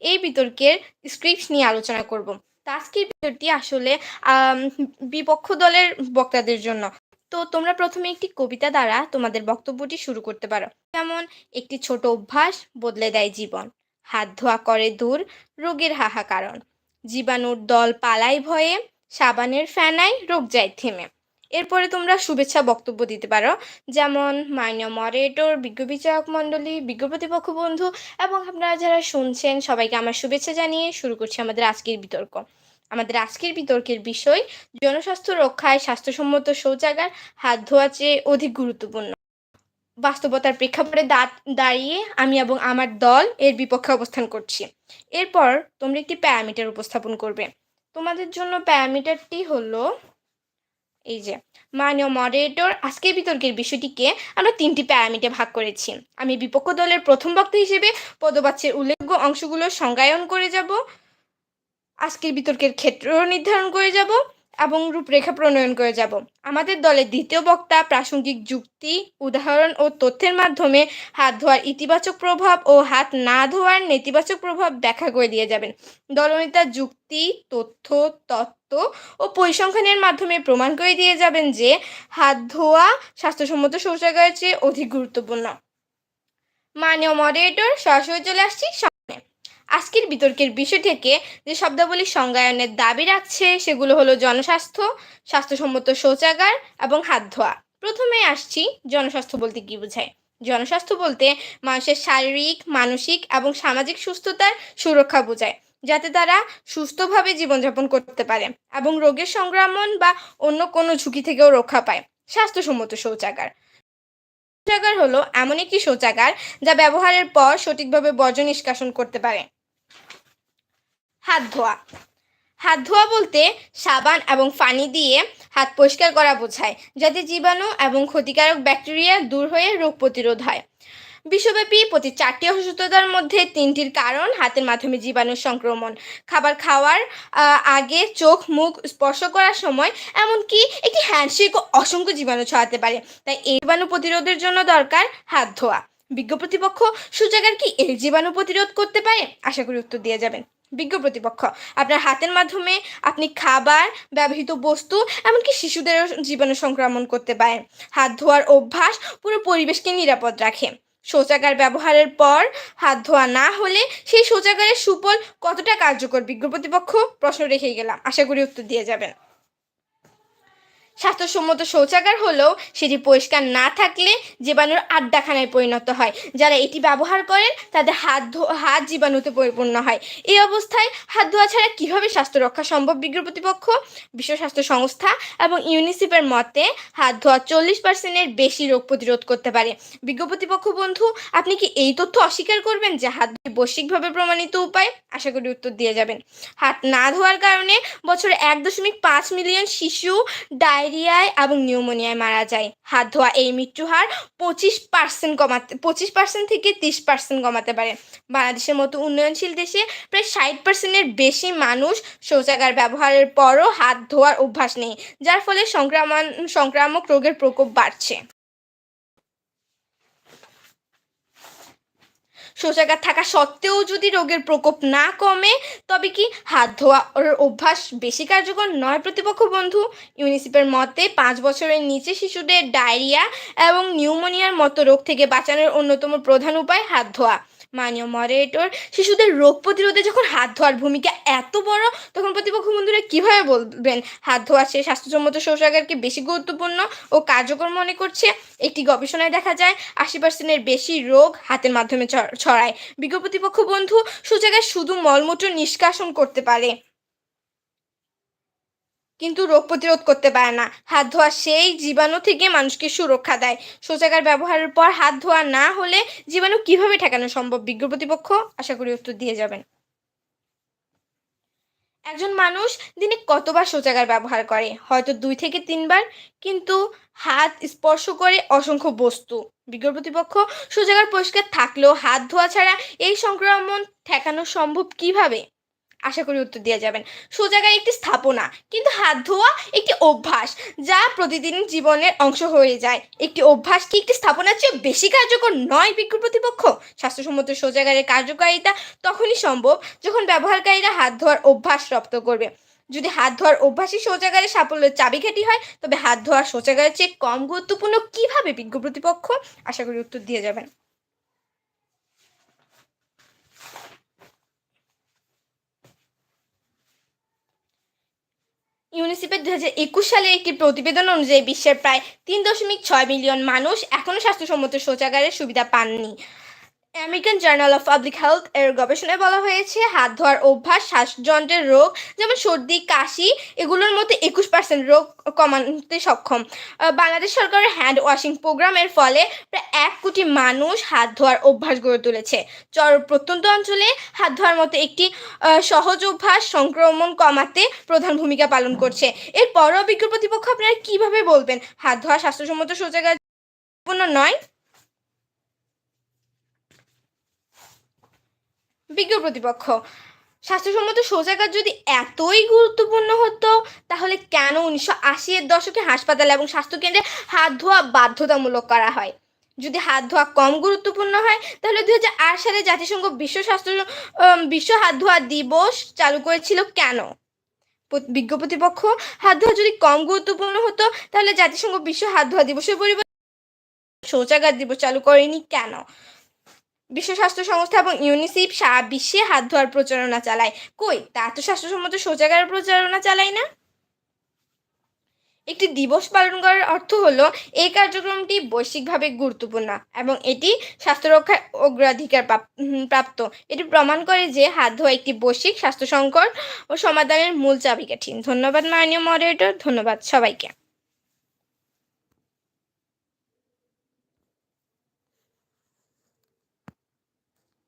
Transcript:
এই বিতর্কের স্ক্রিপ্ট নিয়ে আলোচনা করব। আজকের বিতর্কটি আসলে বিপক্ষ দলের বক্তাদের জন্য। তো তোমরা প্রথমে একটি কবিতা দ্বারা তোমাদের বক্তব্যটি শুরু করতে পারো। যেমন, একটি ছোট অভ্যাস বদলে দেয় জীবন। হাত ধোয়া করে দূর, রোগের হাহাকারণ। জীবাণুর দল পালাই ভয়ে, সাবানের ফেনায় রোগ যায় থেমে। এরপরে তোমরা শুভেচ্ছা বক্তব্য দিতে পারো। যেমন, মাননীয় মডারেটর বিজ্ঞ বিচারক মণ্ডলী, বিজ্ঞ প্রতিপক্ষ বন্ধু এবং আপনারা যারা শুনছেন, সবাইকে আমার শুভেচ্ছা জানিয়ে শুরু করছি আমাদের আজকের বিতর্ক। আমাদের আজকের বিতর্কের বিষয়, জনস্বাস্থ্য রক্ষায় স্বাস্থ্যসম্মত শৌচাগার, হাত ধোয়া চেয়ে অধিক গুরুত্বপূর্ণ। বাস্তবতার প্রেক্ষাপটে দাঁড়িয়ে আমি এবং আমার দল এর বিপক্ষে অবস্থান করছি। এরপর তোমরা একটি প্যারামিটার উপস্থাপন করবে। তোমাদের জন্য প্যারামিটারটি হলো এই যে, মাননীয় মডারেটর আজকের বিতর্কের বিষয়টিকে আমরা তিনটি প্যারামিটে ভাগ করেছি। আমি বিপক্ষ দলের প্রথম বক্তা হিসেবে পদবাচ্যের উল্লেখ্য অংশগুলো সংজ্ঞায়ন করে যাব, আজকের বিতর্কের ক্ষেত্র নির্ধারণ করে যাব এবং রূপরেখা প্রণয়ন করে যাব। আমাদের দলের দ্বিতীয় বক্তা প্রাসঙ্গিক যুক্তি, উদাহরণ ও তথ্যের মাধ্যমে হাত ধোয়ার ইতিবাচক প্রভাব ও হাত না ধোয়ার নেতিবাচক প্রভাব ব্যাখ্যা করে দিয়ে যাবেন। দলনেতা যুক্তি, তথ্য, তত্ত্ব ও পরিসংখ্যানের মাধ্যমে প্রমাণ করে দিয়ে যাবেন যে হাত ধোয়া স্বাস্থ্যসম্মত শৌচাগারের চেয়ে অধিক গুরুত্বপূর্ণ। মানীয় মডারেটর সরাসরি চলে আসছি। আজকের বিতর্কের বিষয় থেকে যে শব্দাবলী সংজ্ঞায়নের দাবি রাখছে, সেগুলো হলো জনস্বাস্থ্য, স্বাস্থ্যসম্মত শৌচাগার এবং হাত ধোয়া। প্রথমে আসছি জনস্বাস্থ্য বলতে কী বোঝায়? জনস্বাস্থ্য বলতে মানুষের শারীরিক, মানসিক এবং সামাজিক সুস্থতার সুরক্ষা বোঝায়, যাতে তারা সুস্থভাবে জীবনযাপন করতে পারে এবং রোগের সংক্রমণ বা অন্য কোনো ঝুঁকি থেকেও রক্ষা পায়। স্বাস্থ্যসম্মত শৌচাগার। শৌচাগার হলো এমন একটি শৌচাগার যা ব্যবহারের পর সঠিকভাবে বর্জ্য নিষ্কাশন করতে পারে। হাত ধোয়া। হাত ধোয়া বলতে সাবান এবং পানি দিয়ে হাত পরিষ্কার করা বোঝায়, যাতে জীবাণু এবং ক্ষতিকারক ব্যাকটেরিয়া দূর হয়ে রোগ প্রতিরোধ হয়। বিশ্বব্যাপী প্রতি চারটি অসুস্থতার মধ্যে তিনটির কারণ হাতের মাধ্যমে জীবাণু সংক্রমণ। খাবার খাওয়ার আগে চোখ, মুখ স্পর্শ করার সময়, এমনকি একটি হ্যান্ডশেকও অসংখ্য জীবাণু ছড়াতে পারে। তাই এই জীবাণু প্রতিরোধের জন্য দরকার হাত ধোয়া। বিজ্ঞ প্রতিপক্ষ সুজাগার কি এই জীবাণু প্রতিরোধ করতে পারে? আশা করি উত্তর দিয়ে যাবেন। বিজ্ঞ প্রতিপক্ষ। আপনার হাতের মাধ্যমে আপনি খাবার, ব্যবহৃত বস্তু, এমনকি শিশুদেরও জীবাণু সংক্রমণ করতে পারেন। হাত ধোয়ার অভ্যাস পুরো পরিবেশকে নিরাপদ রাখে। শৌচাগার ব্যবহারের পর হাত ধোয়া না হলে সেই শৌচাগারের সুফল কতটা কার্যকর? বিজ্ঞ প্রতিপক্ষ, প্রশ্ন রেখে গেলাম। আশা করি উত্তর দিয়ে যাবেন। স্বাস্থ্যসম্মত শৌচাগার হলেও সেটি পরিষ্কার না থাকলে জীবাণুর আড্ডাখানায় পরিণত হয়। যারা এটি ব্যবহার করেন, তাদের হাত হাত জীবাণুতে পরিপূর্ণ হয়। এই অবস্থায় হাত ধোয়া ছাড়া কীভাবে স্বাস্থ্য রক্ষা সম্ভব বিজ্ঞ প্রতিপক্ষ? বিশ্ব স্বাস্থ্য সংস্থা এবং ইউনিসেফের মতে, হাত ধোয়া চল্লিশ পার্সেন্টের বেশি রোগ প্রতিরোধ করতে পারে। বিজ্ঞ প্রতিপক্ষ বন্ধু, আপনি কি এই তথ্য অস্বীকার করবেন যে হাত বৈশ্বিকভাবে প্রমাণিত উপায়? আশা করি উত্তর দিয়ে যাবেন। হাত না ধোয়ার কারণে বছরে এক দশমিক পাঁচ মিলিয়ন শিশু ডায় ডায়রিয়ায় এবং নিউমোনিয়ায় মারা যায়। হাত ধোয়া এই মৃত্যু হার পঁচিশ পার্সেন্ট কমাতে পঁচিশ পার্সেন্ট থেকে তিরিশ পার্সেন্ট কমাতে পারে। বাংলাদেশের মতো উন্নয়নশীল দেশে প্রায় ষাট পার্সেন্টের বেশি মানুষ শৌচাগার ব্যবহারের পরও হাত ধোয়ার অভ্যাস নেই, যার ফলে সংক্রমণ সংক্রামক রোগের প্রকোপ বাড়ছে। শৌচাগার থাকা সত্ত্বেও যদি রোগের প্রকোপ না কমে, তবে কি হাত ধোয়ার অভ্যাস বেশি কার্যকর নয়? প্রতিপক্ষ বন্ধু, ইউনিসেফের মতে পাঁচ বছরের নিচে শিশুদের ডায়রিয়া এবং নিউমোনিয়ার মতো রোগ থেকে বাঁচানোর অন্যতম প্রধান উপায় হাত ধোয়া। মাননীয় মডারেটর শিশুদের রোগ প্রতিরোধে যখন হাত ধোয়ার ভূমিকা এত বড়, তখন প্রতিপক্ষ বন্ধুরা কীভাবে বলবেন? হাত ধোয়া সে স্বাস্থ্যসম্মত শৌচাগারকে বেশি গুরুত্বপূর্ণ ও কার্যকর মনে করছে? একটি গবেষণায় দেখা যায়, আশি পার্সেন্টের বেশি রোগ হাতের মাধ্যমে ছড়ায়। বিজ্ঞ প্রতিপক্ষ বন্ধু, শৌচাগার শুধু মলমূত্র নিষ্কাশন করতে পারে। কিন্তু রোগ প্রতিরোধ করতে পারে না। হাত ধোয়া সেই জীবাণু থেকে মানুষকে সুরক্ষা দেয়। শৌচাগার ব্যবহারের পর হাত ধোয়া না হলে জীবাণু কীভাবে ঠেকানো সম্ভব? বিজ্ঞ প্রতিপক্ষ আশা করি উত্তর দিয়ে যাবেন। একজন মানুষ দিনে কতবার শৌচাগার ব্যবহার করে? হয়তো দুই থেকে তিনবার, কিন্তু হাত স্পর্শ করে অসংখ্য বস্তু। বিজ্ঞ প্রতিপক্ষ, শৌচাগার পরিষ্কার থাকলেও হাত ধোয়া ছাড়া এই সংক্রমণ ঠেকানো সম্ভব কীভাবে? আশা করি উত্তর দিয়ে যাবেন। শৌচাগার একটি স্থাপনা, কিন্তু হাত ধোয়া একটি অভ্যাস যা প্রতিদিন জীবনের অংশ হয়ে যায়। একটি অভ্যাস কি একটি স্থাপনার চেয়ে বেশি কার্যকর নয় বিজ্ঞ প্রতিপক্ষ? স্বাস্থ্যসম্মত শৌচাগারের কার্যকারিতা তখনই সম্ভব যখন ব্যবহারকারীরা হাত ধোয়ার অভ্যাস রপ্ত করবে। যদি হাত ধোয়ার অভ্যাসই শৌচাগারের সাফল্যের চাবিকাঠি হয়, তবে হাত ধোয়ার শৌচাগারের চেয়ে কম গুরুত্বপূর্ণ কীভাবে বিজ্ঞ প্রতিপক্ষ? আশা করি উত্তর দিয়ে যাবেন। ইউনিসেফের দু হাজার একুশ সালের একটি প্রতিবেদন অনুযায়ী বিশ্বের প্রায় তিন দশমিক ছয় মিলিয়ন মানুষ এখনও স্বাস্থ্যসম্মত শৌচাগারের সুবিধা পাননি। American journal of public health এর গবেষণায় বলা হয়েছে, হাত ধোয়ার অভ্যাস, শ্বাসযন্ত্রের রোগ, যেমন সর্দি, কাশি, এগুলোর মধ্যে একুশ পার্সেন্ট রোগ কমাতে সক্ষম। বাংলাদেশ সরকারের হ্যান্ড ওয়াশিং প্রোগ্রামের ফলে প্রায় এক কোটি মানুষ হাত ধোয়ার অভ্যাস গড়ে তুলেছে। চর প্রত্যন্ত অঞ্চলে হাত ধোয়ার মতো একটি সহজ অভ্যাস সংক্রমণ কমাতে প্রধান ভূমিকা পালন করছে। এরপরও অভিজ্ঞ প্রতিপক্ষ আপনারা কীভাবে বলবেন? হাত ধোয়া স্বাস্থ্যসম্মত শৌচাগার নয়? বিজ্ঞ প্রতিপক্ষ। স্বাস্থ্যসম্মত শৌচাগার যদি এতই গুরুত্বপূর্ণ হতো, তাহলে কেন উনিশশো আশি এর দশকে হাসপাতাল এবং স্বাস্থ্যকেন্দ্রে হাত ধোয়া বাধ্যতামূলক করা হয়? যদি হাত ধোয়া কম গুরুত্বপূর্ণ হয়, তাহলে দুই হাজার আট সালে জাতিসংঘ বিশ্ব স্বাস্থ্য বিশ্ব হাত ধোয়া দিবস চালু করেছিল কেন? বিজ্ঞ প্রতিপক্ষ, হাত ধোয়া যদি কম গুরুত্বপূর্ণ হতো, তাহলে জাতিসংঘ বিশ্ব হাত ধোয়া দিবসের পরিবর্তে শৌচাগার দিবস চালু করেনি কেন? বিশ্ব স্বাস্থ্য সংস্থা এবং ইউনিসেফ সারা বিশ্বে হাত ধোয়ার প্রচারণা চালায়। কই? তা তো স্বাস্থ্যসম্মত শৌচাগারের প্রচারণা চালায় না? একটি দিবস পালন করার অর্থ হলো, এই কার্যক্রমটি বৈশ্বিকভাবে গুরুত্বপূর্ণ এবং এটি স্বাস্থ্য রক্ষার অগ্রাধিকার প্রাপ- প্রাপ্ত। এটি প্রমাণ করে যে হাত ধোয়া একটি বৈশ্বিক স্বাস্থ্য সংকট ও সমাধানের মূল চাবিকাঠি। ধন্যবাদ মাননীয় মডারেটর ধন্যবাদ সবাইকে।